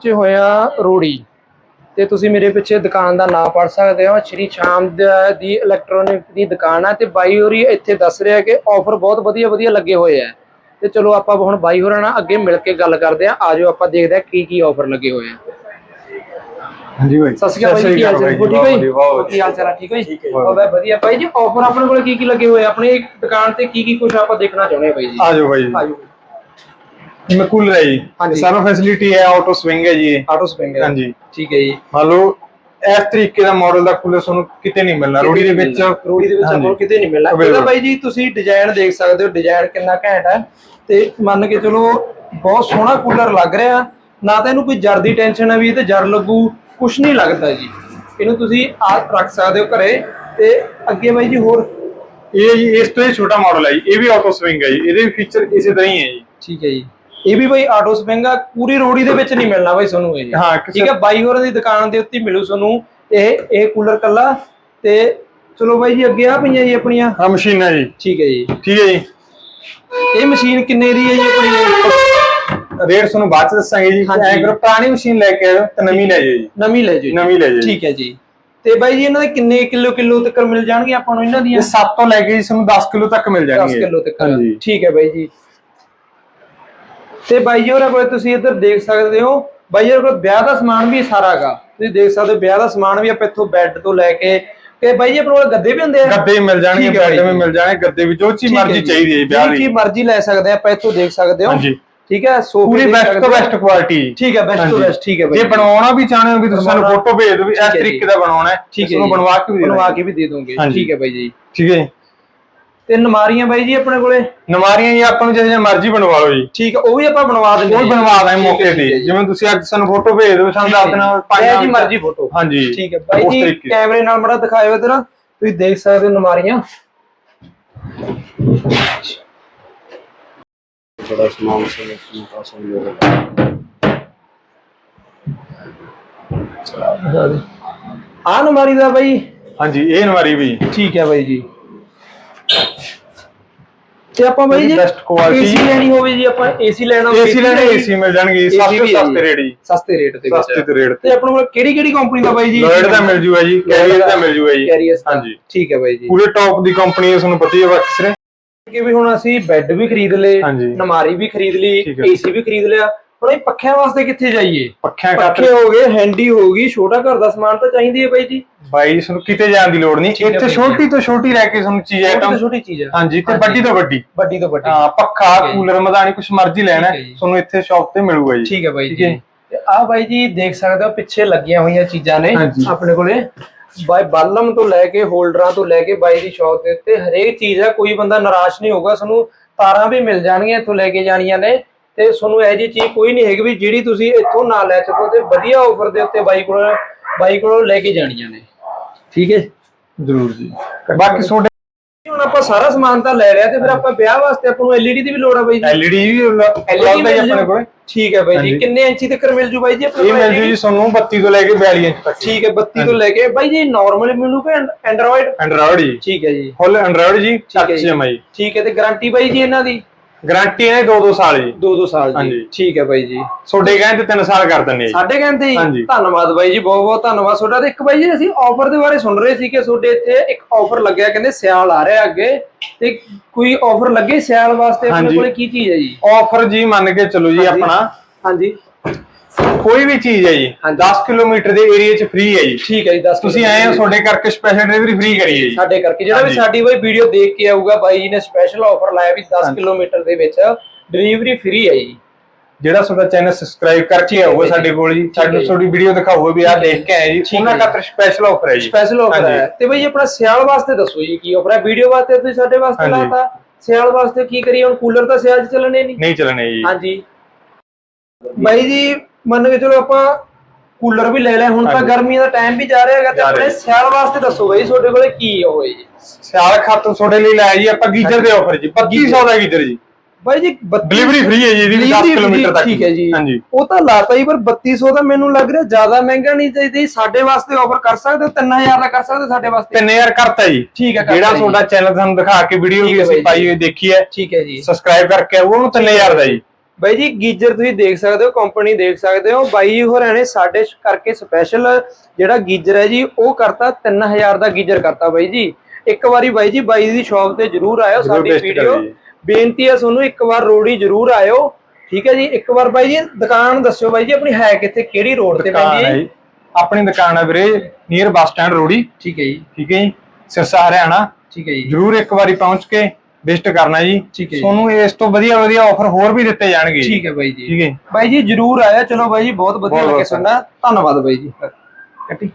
ਪਹੁੰਚੇ ਹੋਏ ਆ ਰੋੜੀ ਤੇ ਤੁਸੀਂ ਮੇਰੇ ਪਿੱਛੇ ਦੁਕਾਨ ਦਾ ਨਾਮ ਪੜ ਸਕਦੇ ਹੋ। ਸ਼੍ਰੀ ਸ਼ਾਮ ਦਾ- ਇਲੈਕਟ੍ਰੋਨਿਕ ਦੀ ਦੁਕਾਨ ਆ ਤੇ ਬਾਈ ਹੋਰੀ ਇੱਥੇ ਦੱਸ ਰਿਹਾ ਕਿ ਆਫਰ ਬਹੁਤ ਵਧੀਆ ਵਧੀਆ ਲੱਗੇ ਹੋਏ ਆ। ਤੇ ਚਲੋ ਆਪਾਂ ਹੁਣ ਬਾਈ ਹੋਰਾਂ ਨਾਲ ਅੱਗੇ ਮਿਲ ਕੇ ਗੱਲ ਕਰਦੇ ਆ। ਆਜੋ ਆਪਾਂ ਦੇਖਦੇ ਆ ਕੀ ਕੀ ਆਫਰ ਲੱਗੇ ਹੋਏ ਆ। ਹਾਂਜੀ ਬਾਈ। ਸਤਿ ਸ਼੍ਰੀ ਅਕਾਲ ਬਾਈ ਕੀ ਹਾਲ ਚਾਲ? ਠੀਕ ਹੈ ਕੀ ਹਾਲ ਚਾਲ ਠੀਕ ਹੈ ਜੀ? ਬਈ ਵਧੀਆ ਬਾਈ ਜੀ। ਆਫਰ ਆਪਣੇ ਕੋਲ ਕੀ ਕੀ ਲੱਗੇ ਹੋਏ ਆ? ਆਪਣੀ ਦੁਕਾਨ ਤੇ ਕੀ ਕੀ ਕੁਝ ਆਪਾਂ ਦੇਖਣਾ ਚਾਹੁੰਦੇ ਆ ਬਾਈ ਜੀ। ਆ ਜਾਓ ਬਾਈ ਕੂਲਰ ਹੈ ਜੀ। ਹਾਂਜੀ। ਸਾਰਾ ਫੈਸਿਲਿਟੀ ਹੈ ਆਟੋ ਸਵਿੰਗ ਹੈ ਜੀ ਇਹ। ਆਟੋ ਸਪਿੰਗ ਹਾਂਜੀ। ਠੀਕ ਹੈ ਜੀ। ਮੰਨ ਲਓ ਇਸ ਤਰੀਕੇ ਦਾ ਮਾਡਲ ਦਾ ਕੂਲਰ ਤੁਹਾਨੂੰ ਕਿਤੇ ਨਹੀਂ ਮਿਲਣਾ। ਰੋੜੀ ਦੇ ਵਿੱਚ ਰੋੜੀ ਦੇ ਵਿੱਚ ਆਪਾਂ ਨੂੰ ਕਿਤੇ ਨਹੀਂ ਮਿਲਣਾ। ਇਹਦਾ ਬਾਈ ਜੀ ਤੁਸੀਂ ਡਿਜ਼ਾਈਨ ਦੇਖ ਸਕਦੇ ਹੋ। ਡਿਜ਼ਾਈਨ ਕਿੰਨਾ ਘੈਂਟ ਹੈ। ਤੇ ਮੰਨ ਕੇ ਚਲੋ ਬਹੁਤ ਸੋਹਣਾ ਕੂਲਰ ਲੱਗ ਰਿਹਾ। ਨਾ ਤਾਂ ਇਹਨੂੰ ਕੋਈ ਜਰ ਦੀ ਟੈਨਸ਼ਨ ਹੈ ਵੀ ਇਹ ਤੇ ਜਰ ਲੱਗੂ। ਕੁਛ ਨਹੀਂ ਲੱਗਦਾ ਜੀ। ਇਹਨੂੰ ਤੁਸੀਂ ਆਪ ਰੱਖ ਸਕਦੇ ਹੋ ਘਰੇ। ਤੇ ਅੱਗੇ ਬਾਈ ਜੀ ਹੋਰ? ਇਹ ਜੀ ਇਸ ਤੋਂ ਇਹ ਛੋਟਾ ਮਾਡਲ ਹੈ ਜੀ। ਇਹ ਵੀ ਆਟੋ ਸਵਿੰਗ ਹੈ ਜੀ। ਇਹਦੇ ਫੀਚਰ ਇਸੇ ਤਰ੍ਹਾਂ ਹੀ ਹੈ ਜੀ। ਠੀਕ ਹੈ ਜੀ। ਇਹ ਵੀ ਬਾਈ ਆਟੋ ਸਪਿੰਗ ਪੂਰੀ ਰੋੜੀ ਦੇ ਵਿੱਚ ਨਹੀਂ ਮਿਲਣਾ ਬਾਈ ਤੁਹਾਨੂੰ ਇਹ। ਹਾਂ, ਠੀਕ ਹੈ ਬਾਈ ਹੋਰਾਂ ਦੀ ਦੁਕਾਨ ਦੇ ਉੱਤੇ ਹੀ ਮਿਲੂ ਤੁਹਾਨੂੰ ਇਹ ਇਹ ਕੂਲਰ ਕੱਲਾ ਤੇ ਚਲੋ ਬਾਈ ਜੀ ਅੱਗੇ ਆ ਪਈਆਂ ਜੀ ਆਪਣੀਆਂ? ਆ ਮਸ਼ੀਨ ਹੈ ਜੀ। ਠੀਕ ਹੈ ਜੀ। ਠੀਕ ਹੈ ਜੀ। ਇਹ ਮਸ਼ੀਨ ਕਿੰਨੇ ਦੀ ਹੈ ਜੀ ਆਪਣੀ ਰੇਟ ਤੁਹਾਨੂੰ ਬਾਅਦ ਚ ਦੱਸਾਂਗੇ ਜੀ। ਐਂ ਕਰੋ ਪੁਰਾਣੀ ਮਸ਼ੀਨ ਲੈ ਕੇ ਆਇਓ ਤੇ ਨਵੀਂ ਲੈ ਜਾਓ ਜੀ। ਨਵੀਂ ਲੈ ਜੀ। ਨਵੀਂ ਲੈ ਜਾਓ ਠੀਕ ਹੈ ਜੀ। ਤੇ ਬਾਈ ਜੀ ਇਹਨਾਂ ਦੇ ਕਿੰਨੇ ਕਿਲੋ ਕਿਲੋ ਤੱਕ ਮਿਲ ਜਾਣਗੇ ਆਪਾਂ ਨੂੰ ਇਹਨਾਂ ਦੀਆਂ? ਇਹ 7 ਤੋਂ ਲੈ ਕੇ ਜੀ ਤੁਹਾਨੂੰ 10 ਕਿਲੋ ਤੱਕ ਮਿਲ 10 ਜਾਣਗੇ ਕਿਲੋ ਤੱਕ। ਹਾਂਜੀ। ਠੀਕ ਹੈ ਬਾਈ ਜੀ। ਤੇ ਬਾਈ ਜੀ ਹੋਰਾਂ ਕੋਲ ਤੁਸੀਂ ਇੱਧਰ ਦੇਖ ਸਕਦੇ ਹੋ ਬਾਈ ਜੀ ਹੋਰਾਂ ਕੋਲ ਵਿਆਹ ਦਾ ਸਮਾਨ ਵੀ ਸਾਰਾ ਹੈਗਾ ਤੁਸੀਂ ਦੇਖ ਸਕਦੇ ਹੋ ਵਿਆਹ ਦਾ ਸਮਾਨ ਵੀ ਆਪਾਂ ਇੱਥੋਂ ਬੈੱਡ ਤੋਂ ਲੈ ਕੇ ਤੇ ਬਾਈ ਜੀ ਆਪਣੇ ਕੋਲ ਗੱਦੇ ਵੀ ਹੁੰਦੇ ਆ ਗੱਦੇ ਮਿਲ ਜਾਣਗੇ ਬੈੱਡ ਵੀ। ਮਿਲ ਜਾਣਗੇ ਗੱਦੇ ਵੀ ਜੋ ਚੀਜ਼ ਮਰਜ਼ੀ। ਚਾਹੀਦੀ ਹੈ ਵਿਆਹ ਲਈ ਚੀਜ਼ ਮਰਜ਼ੀ ਲੈ ਸਕਦੇ ਆ ਆਪਾਂ ਇੱਥੋਂ ਦੇਖ ਸਕਦੇ ਹੋ ਹਾਂਜੀ। ਠੀਕ ਹੈ ਸੋਫੇ ਪੂਰੀ ਬੈਸਟ ਤੋਂ। ਬੈਸਟ ਕੁਆਲਿਟੀ ਠੀਕ ਹੈ ਬੈਸਟ ਤੋਂ। ਬੈਸਟ ਠੀਕ ਹੈ ਬਾਈ ਜੇ। ਬਣਵਾਉਣਾ ਵੀ ਚਾਹਣੇ ਹੋ ਵੀ ਤੁਸੀਂ ਸਾਨੂੰ ਫੋਟੋ ਭੇਜ ਦਿਓ ਵੀ ਇਸ। ਤਰੀਕੇ ਦਾ ਬਣਾਉਣਾ ਹੈ ਠੀਕ ਹੈ। ਬਣਵਾ ਕੇ ਵੀ ਦੇ ਬਣਵਾ ਦਾਂਗੇ ਕੇ ਵੀ ਦੇ ਦੋਗੇ ਹਾਂਜੀ। ਠੀਕ ਹੈ ਬਾਈ ਜੀ ਠੀਕ ਹੈ ਤੇ ਨਮਾਰੀਆਂ ਬਾਈ ਜੀ ਆਪਣੇ ਕੋਲੇ? ਨਮਾਰੀਆਂ ਜੀ ਆਪਾਂ ਨੂੰ ਮਰਜ਼ੀ ਬਣਵਾ ਲਓ ਜੀ। ਠੀਕ ਉਹ ਵੀ ਆਪਾਂ ਬਣਵਾ ਦਿੰਦੇ ਹਾਂ ਉਹ ਬਣਵਾ ਦਾਂ ਮੌਕੇ ਤੇ। ਜਿਵੇਂ ਤੁਸੀਂ ਅੱਜ ਸਾਨੂੰ ਫੋਟੋ ਭੇਜ ਦਿਓ ਸਾਨੂੰ ਦੱਸ ਦੇਣਾ ਪੰਜ ਜੀ ਮਰਜ਼ੀ ਫੋਟੋ। ਹਾਂਜੀ ਠੀਕ ਹੈ ਬਾਈ ਜੀ ਕੈਮਰੇ ਨਾਲ ਮੜਾ ਦਿਖਾਇਓ ਇਧਰ। ਤੁਸੀਂ ਦੇਖ ਸਕਦੇ ਹੋ ਨਮਾਰੀਆਂ। ਥੋੜਾ ਸਮਾਨ ਸੇ ਮੋਟਾ ਸਮਝ ਆ ਨਮਾਰੀ ਦਾ ਬਾਈ। ਹਾਂਜੀ ਇਹ ਨਮਾਰੀ ਵੀ। ਠੀਕ ਹੈ ਬਾਈ ਜੀ। ਤੇ ਆਪਾਂ ਬਾਈ ਜੀ ਏਸੀ ਲੈਣੀ ਹੋਵੇ ਜੀ ਆਪਾਂ ਏਸੀ ਲੈਣਾ ਹੋਵੇ ਏਸੀ ਲੈਣੇ ਏਸੀ ਮਿਲ ਜਾਣਗੇ ਤੋਂ ਸਸਤੇ ਜੀ। ਰੇਟ ਜੀ। ਸਸਤੇ ਰੇਟ ਵਿੱਚ। ਸਸਤੇ ਤੇ ਰੇਟ ਤੇ। ਆਪਣੇ ਕੋਲ ਕਿਹੜੀ ਕਿਹੜੀ ਕੰਪਨੀ ਦਾ ਬਾਈ ਜੀ? ਲੋਇਡ ਦਾ ਮਿਲ ਜੂਗਾ ਜੀ ਕੈਰੀਅਰ ਦਾ ਮਿਲ ਜੂਗਾ ਜੀ। ਹਾਂਜੀ। ਠੀਕ ਹੈ ਬਾਈ ਜੀ। ਪੂਰੇ ਟੌਪ ਦੀ ਕੰਪਨੀ ਹੈ ਤੁਹਾਨੂੰ ਪਤਾ ਹੀ ਹੈ ਬਾਕੀ ਸਿਰੇ। ਕਿ ਵੀ ਹੁਣ ਅਸੀਂ ਬੈੱਡ ਵੀ ਖਰੀਦ ਲਏ। ਨਮਾਰੀ ਵੀ ਖਰੀਦ ਲਈ। ਏਸੀ ਵੀ ਖਰੀਦ ਲਿਆ ਹੁਣ ਇਹ ਪੱਖਿਆਂ ਵਾਸਤੇ ਕਿੱਥੇ ਜਾਈਏ ਪੱਖਿਆਂ ਪੱਖੇ ਖਾਤਰ ਹੋ ਗਏ ਹੈਂਡੀ ਹੋ ਗਈ ਛੋਟਾ ਘਰ ਦਾ ਸਮਾਨ ਤਾਂ ਚਾਹੀਦੀ ਹੈ ਬਾਈ ਜੀ ਬਾਈ ਜੀ ਤੁਹਾਨੂੰ ਕਿਤੇ ਜਾਣ ਦੀ ਲੋੜ ਨਹੀਂ ਇੱਥੇ। ਛੋਟੀ ਤੋਂ ਛੋਟੀ ਲੈ ਕੇ ਤੁਹਾਨੂੰ ਚੀਜ਼ ਛੋਟੀ ਤੋਂ ਆਈਟਮ ਛੋਟੀ ਚੀਜ਼ ਹੈ ਹਾਂਜੀ ਤੇ। ਵੱਡੀ ਤੋਂ ਵੱਡੀ ਵੱਡੀ ਤੋਂ ਵੱਡੀ ਹਾਂ ਪੱਖਾ ਠੀਕ ਹੈ ਜੀ। ਕੂਲਰ ਮਦਾਨੀ ਕੁਝ ਮਰਜ਼ੀ ਲੈਣਾ ਠੀਕ ਹੈ ਜੀ। ਤੁਹਾਨੂੰ ਇੱਥੇ ਸ਼ਾਪ ਤੇ ਮਿਲੂਗਾ ਜੀ ਠੀਕ ਹੈ ਬਾਈ ਠੀਕ ਹੈ। ਜੀ ਆ ਬਾਈ ਜੀ ਦੇਖ ਸਕਦੇ ਹੋ ਪਿੱਛੇ ਲੱਗੀਆਂ ਹੋਈਆਂ ਚੀਜ਼ਾਂ ਨੇ ਹਾਂਜੀ। ਆਪਣੇ ਕੋਲੇ ਬਾਈ ਬਾਲਮ ਤੋਂ ਲੈ ਕੇ ਹੋਲਡਰਾਂ ਤੋਂ ਲੈ ਕੇ ਬਾਈ ਦੀ ਸ਼ਾਪ ਦੇ ਉੱਤੇ ਹਰੇਕ ਚੀਜ਼ ਹੈ ਕੋਈ ਬੰਦਾ ਨਿਰਾਸ਼ ਨਹੀਂ ਹੋਗਾ ਤੁਹਾਨੂੰ ਤਾਰਾਂ ਵੀ ਮਿਲ ਜਾਣਗੀਆਂ ਇੱਥੋਂ ਲੈ ਕੇ ਜਾਣੀਆਂ ਨੇ ਤੇ ਤੁਹਾਨੂੰ ਇਹ ਜੀ ਚੀਜ਼ ਕੋਈ ਨਹੀਂ ਹੈਗੀ ਵੀ ਜਿਹੜੀ ਤੁਸੀਂ ਇੱਥੋਂ ਨਾ ਲੈ ਸਕੋ ਤੇ ਵਧੀਆ ਆਫਰ ਦੇ ਉੱਤੇ ਬਾਈ ਕੋਲ ਬਾਈ ਕੋਲੋਂ ਲੈ ਕੇ ਜਾਣੀਆਂ ਨੇ। ਠੀਕ ਹੈ ਜ਼ਰੂਰ ਜੀ। ਬਾਕੀ ਤੁਹਾਡੇ ਹੁਣ ਆਪਾਂ ਸਾਰਾ ਸਮਾਨ ਤਾਂ ਲੈ ਲਿਆ ਤੇ ਫਿਰ ਆਪਾਂ ਵਿਆਹ ਵਾਸਤੇ ਆਪਾਂ ਨੂੰ LED ਦੀ ਵੀ ਲੋੜ ਆ ਬਾਈ ਜੀ। LED ਵੀ ਜੀ ਆਪਣੇ ਕੋਲ। ਠੀਕ ਹੈ ਬਾਈ ਜੀ। ਕਿੰਨੇ ਇੰਚੀ ਤੱਕ ਮਿਲ ਜੂ ਬਾਈ ਜੀ ਆਪਣੇ ਇਹ ਮਿਲ ਜੂ? ਜੀ ਤੁਹਾਨੂੰ 32 ਤੋਂ ਲੈ ਕੇ 42 ਇੰਚ ਤੱਕ। ਠੀਕ ਹੈ 32 ਤੋਂ ਲੈ ਕੇ। ਬਾਈ ਜੀ ਨਾਰਮਲ ਮਿਲੂਗਾ ਐਂਡਰੋਇਡ ਐਂਡਰੋਇਡ ਜੀ। ਠੀਕ ਹੈ ਜੀ। ਫੁੱਲ ਐਂਡਰੋਇਡ ਜੀ ਠੀਕ ਹੈ ਟੱਚ ਜੀ। ਜਮਾਈ ਠੀਕ ਹੈ ਤੇ ਗਾਰੰਟੀ ਬਾਈ ਜੀ ਇਹਨਾਂ ਦੀ? ਗਾਰੰਟੀ ਹੈ 2-2 ਸਾਲ ਜੀ। 2-2 ਸਾਲ ਜੀ। ਠੀਕ ਹੈ ਬਾਈ ਜੀ। ਤੁਹਾਡੇ ਕਹਿੰਦੇ 3 ਸਾਲ ਕਰ ਦਿੰਨੇ ਜੀ। ਸਾਡੇ ਕਹਿੰਦੇ ਜੀ। ਧੰਨਵਾਦ ਬਾਈ ਜੀ ਬਹੁਤ ਬਹੁਤ ਧੰਨਵਾਦ। ਤੁਹਾਡਾ ਤੇ ਇੱਕ ਬਾਈ ਜੀ ਅਸੀਂ ਆਫਰ ਦੇ ਬਾਰੇ ਸੁਣ ਰਹੇ ਸੀ ਕਿ ਤੁਹਾਡੇ ਇੱਥੇ ਇੱਕ ਆਫਰ ਲੱਗਿਆ ਕਹਿੰਦੇ ਸਿਆਲ ਆ ਰਿਹਾ ਅੱਗੇ। ਤੇ ਕੋਈ ਆਫਰ ਲੱਗੇ ਸਿਆਲ ਵਾਸਤੇ? ਆਪਣੇ। ਕੋਲੇ ਕੀ ਚੀਜ਼ ਹੈ ਜੀ? ਆਫਰ ਜੀ ਮੰਨ ਕੇ ਚਲੋ ਜੀ। ਆਪਣਾ। ਹਾਂਜੀ। ਕੋਈ ਵੀ ਚੀਜ਼ ਹੈ ਜੀ ਹਾਂਜੀ। 10 ਕਿਲੋਮੀਟਰ ਦੇ ਏਰੀਆ 'ਚ ਫ੍ਰੀ ਹੈ ਜੀ ਠੀਕ ਹੈ ਜੀ ਦੱਸ ਤੁਸੀਂ ਆਏ ਹੋ ਤੁਹਾਡੇ ਕਰਕੇ ਸਪੈਸ਼ਲ ਡਿਲੀਵਰੀ ਫ੍ਰੀ ਕਰੀਏ ਜੀ ਸਾਡੇ ਕਰਕੇ ਜਿਹੜਾ ਵੀ। ਸਾਡੀ ਬਾਈ ਵੀਡੀਓ ਦੇਖ ਕੇ ਆਊਗਾ ਬਾਈ ਜੀ ਨੇ ਸਪੈਸ਼ਲ ਆਫਰ ਲਾਇਆ ਵੀ 10 ਹਾਂਜੀ। ਕਿਲੋਮੀਟਰ ਦੇ ਵਿੱਚ ਡਿਲੀਵਰੀ ਫ੍ਰੀ ਹੈ ਜੀ ਜਿਹੜਾ ਤੁਹਾਡਾ ਚੈਨਲ ਸਬਸਕ੍ਰਾਈਬ ਕਰਕੇ ਹੈ ਆਊਗਾ ਸਾਡੇ। ਕੋਲ ਜੀ ਹੈ ਜੀ। ਤੁਹਾਡੀ ਵੀਡੀਓ ਦਿਖਾਊਗਾ ਵੀ ਆਹ ਹੈ ਦੇਖ ਕੇ ਆਏ ਜੀ ਉਹਨਾਂ ਹੈ ਖਾਤਰ ਸਪੈਸ਼ਲ ਆਫਰ ਹੈ ਜੀ ਸਪੈਸ਼ਲ ਆਫਰ। ਹੈ ਤੇ ਬਈ ਆਪਣਾ ਸਿਆਲ ਵਾਸਤੇ ਦੱਸੋ ਜੀ ਕੀ ਆਫਰ ਹੈ ਵੀਡੀਓ ਵਾਸਤੇ ਤੁਸੀਂ ਸਾਡੇ ਵਾਸਤੇ। ਲਾਤਾ ਸਿਆਲ ਵਾਸਤੇ ਕੀ ਕਰੀਏ ਹੁਣ ਕੂਲਰ ਤਾਂ ਸਿਆਲ 'ਚ ਚੱਲਣੇ ਨਹੀਂ ਨਹੀਂ ਚੱਲਣੇ ਜੀ ਹਾਂਜੀ ਬਾਈ ਜੀ ਮੰਨ ਕੇ ਚਲੋ ਆਪਾਂ ਕੂਲਰ ਵੀ ਲੈ ਲਿਆ ਹੁਣ ਤਾਂ। ਗਰਮੀਆਂ ਦਾ ਟਾਈਮ ਵੀ ਜਾ ਰਿਹਾ ਹੈਗਾ ਤੇ ਆਪਣੇ। ਸਿਆਲ ਵਾਸਤੇ ਦੱਸੋ ਬਾਈ ਤੁਹਾਡੇ ਕੋਲੇ ਕੀ ਹੋਏ ਜੀ? ਸਿਆਲ ਖਾਤਰ ਤੁਹਾਡੇ ਲਈ ਲਾਇਆ ਜੀ ਆਪਾਂ ਗੀਜ਼ਰ ਦੇ ਆਫਰ ਜੀ 2500 ਦਾ ਗੀਜ਼ਰ ਜੀ। ਬਾਈ ਜੀ 32 ਡਿਲੀਵਰੀ ਫ੍ਰੀ ਹੈ ਜੀ ਇਹਦੀ ਵੀ 10 delivery ਕਿਲੋਮੀਟਰ ਤੱਕ ਠੀਕ ਹੈ ਜੀ। ਹਾਂਜੀ। ਉਹ ਤਾਂ ਲਾਤਾ ਹੀ ਪਰ 3200 ਦਾ ਮੈਨੂੰ ਲੱਗ ਰਿਹਾ ਜ਼ਿਆਦਾ ਮਹਿੰਗਾ ਨਹੀਂ ਚਾਹੀਦੀ ਸਾਡੇ ਵਾਸਤੇ ਆਫਰ ਕਰ ਸਕਦੇ ਹੋ 3000 ਦਾ ਕਰ ਸਕਦੇ ਸਾਡੇ ਵਾਸਤੇ? 3000 ਕਰਤਾ ਜੀ। ਠੀਕ ਹੈ, ਜਿਹੜਾ। ਤੁਹਾਡਾ ਚੈਨਲ ਤੁਹਾਨੂੰ ਦਿਖਾ ਕੇ ਵੀਡੀਓ ਵੀ ਅਸੀਂ ਪਾਈ। ਹੋਈ ਦੇਖੀ ਹੈ ਠੀਕ ਹੈ ਜੀ। ਸਬਸਕ੍ਰਾਈਬ ਕਰਕੇ ਉਹਨੂੰ 3000 ਦਾ ਜੀ। ਬਾਈ ਜੀ ਗੀਜਰ ਤੁਸੀਂ ਦੇਖ ਸਕਦੇ ਹੋ ਕੰਪਨੀ ਦੇਖ ਸਕਦੇ ਹੋ। ਬਾਈ ਹੋਰਾਂ ਨੇ ਸਾਡੇ ਕਰਕੇ ਸਪੈਸ਼ਲ ਜਿਹੜਾ ਗੀਜਰ ਹੈ ਜੀ ਉਹ ਕਰਤਾ 3000 ਦਾ ਗੀਜਰ ਕਰਤਾ ਬਾਈ ਜੀ। ਇੱਕ ਵਾਰੀ ਬਾਈ ਜੀ ਬਾਈ ਦੀ ਸ਼ਾਪ ਤੇ ਜਰੂਰ ਆਇਓ ਸਾਡੀ ਵੀਡੀਓ। ਬੇਨਤੀ ਹੈ ਤੁਹਾਨੂੰ ਇੱਕ ਵਾਰ ਰੋੜੀ ਜਰੂਰ ਆਇਓ। ਠੀਕ ਹੈ ਜੀ ਇੱਕ ਵਾਰ ਬਾਈ ਜੀ ਦੁਕਾਨ ਦੱਸਿਓ ਬਾਈ ਜੀ ਆਪਣੀ ਹੈ ਕਿੱਥੇ ਕਿਹੜੀ ਰੋਡ ਤੇ ਪੈਂਦੀ ਹੈ ਆਪਣੀ ਦੁਕਾਨ ਹੈ ਵੀਰੇ ਨੀਅਰ ਬੱਸ ਸਟੈਂਡ ਰੋੜੀ। ਠੀਕ ਹੈ ਜੀ। ਠੀਕ ਹੈ ਜੀ ਸਿਰਸਾ ਹਰਿਆਣਾ। ਠੀਕ ਹੈ ਜੀ। ਜਰੂਰ ਇੱਕ ਵਾਰੀ ਪਹੁੰਚ ਕੇ ਵਿਜ਼ਿਟ ਕਰਨਾ ਜੀ। ਠੀਕ ਹੈ ਜੀ। ਤੁਹਾਨੂੰ ਇਸ ਤੋਂ ਵਧੀਆ ਵਧੀਆ ਆਫਰ ਹੋਰ ਵੀ ਦਿੱਤੇ ਜਾਣਗੇ ਠੀਕ ਹੈ ਬਾਈ ਜੀ। ਠੀਕ ਹੈ ਬਾਈ ਜੀ ਜਰੂਰ ਆਇਆ ਚਲੋ ਬਾਈ ਜੀ ਬਹੁਤ ਵਧੀਆ ਬਹੁਤ ਲੱਗੇ ਬਹੁਤ ਸੁਣਨਾ ਧੰਨਵਾਦ ਬਾਈ ਜੀ। ਕੱਟੀ।